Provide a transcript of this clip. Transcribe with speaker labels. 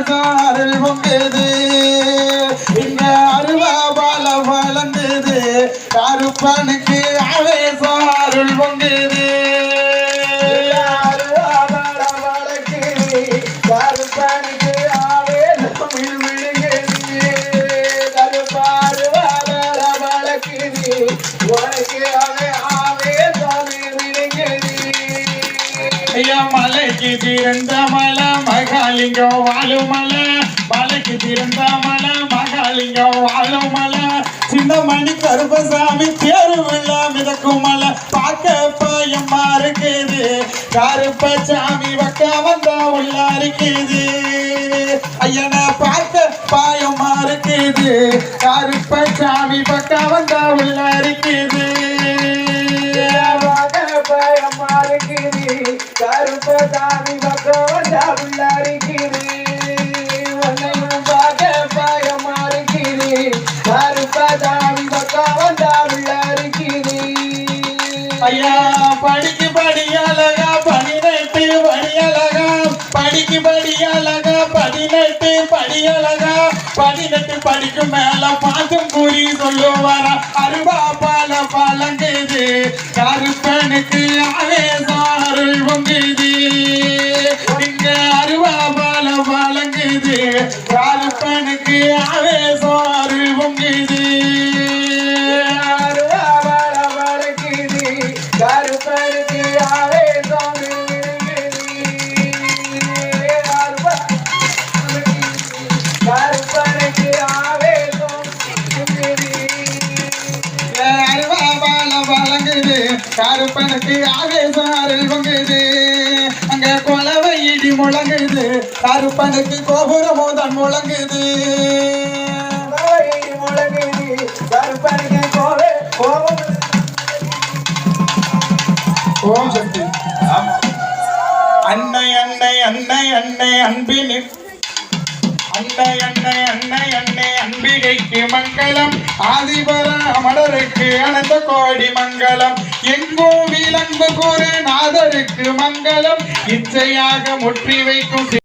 Speaker 1: ஆவேசாரில் பொங்குது. இங்க அருவா பால வளர்ந்தது. கருப்பனுக்கு ஆவேசாரில் பொங்குது.
Speaker 2: கருப்பனுக்கு
Speaker 1: மலைக்கு திறந்த மலை மகாலிங்கம் வாழும் மலை மலைக்கு திறந்த மலை மகாலிங்கம் வாழும் மலை சின்ன மணி கருப்பசாமி தேருவில்லா மிதக்கும் மலை. பார்க்க பயமா இருக்குது. கருப்பசாமி பக்க வந்தா உள்ள இருக்குது. ஐயனை பார்க்க பாயமா இருக்குது. கருப்பசாமி பக்க வந்தா உள்ள இருக்குது
Speaker 2: கருப்பசாமி பக்கம் உள்ள இருக்குது உன்னையும் பார்க்க பயமா இருக்குது கருப்பசாமி பக்கம் உள்ள இருக்குது
Speaker 1: ஐயா படிக்கு படி அழகா பதினெட்டு படி அழகா படிக்கு படி அழகா பதினெட்டு படி அழகா பதினெட்டு படிக்கு மேல பாசம் கூறி சொல்லுவாரா? அருவா பால பாலங்குது கருப்பனுக்கு கருப்பனுக்கு ஆவேசாருள் பொங்குது
Speaker 2: கருப்பனுக்கு ஆவேசம் கருப்பனுக்கு ஆவேசம்
Speaker 1: அருவாபால வழங்குது கருப்பனுக்கு ஆவேசம் அருள் பொங்குது அங்க கொலவை இடி முழங்குது. கருப்பனுக்கு கோபுரமோ தான் முழங்குது. ஓம் சக்தி. அன்னை அன்னை அன்னை அன்னை அன்பினின் அன்னை அன்னை அன்னை அன்னை அன்பிகைக்கு மங்களம். ஆதிபர அமரருக்கு அனந்த கோடி மங்களம். எங்கோ விலங்கு கூறு மாதருக்கு மங்களம். இச்சையாக முற்றி வைக்கும்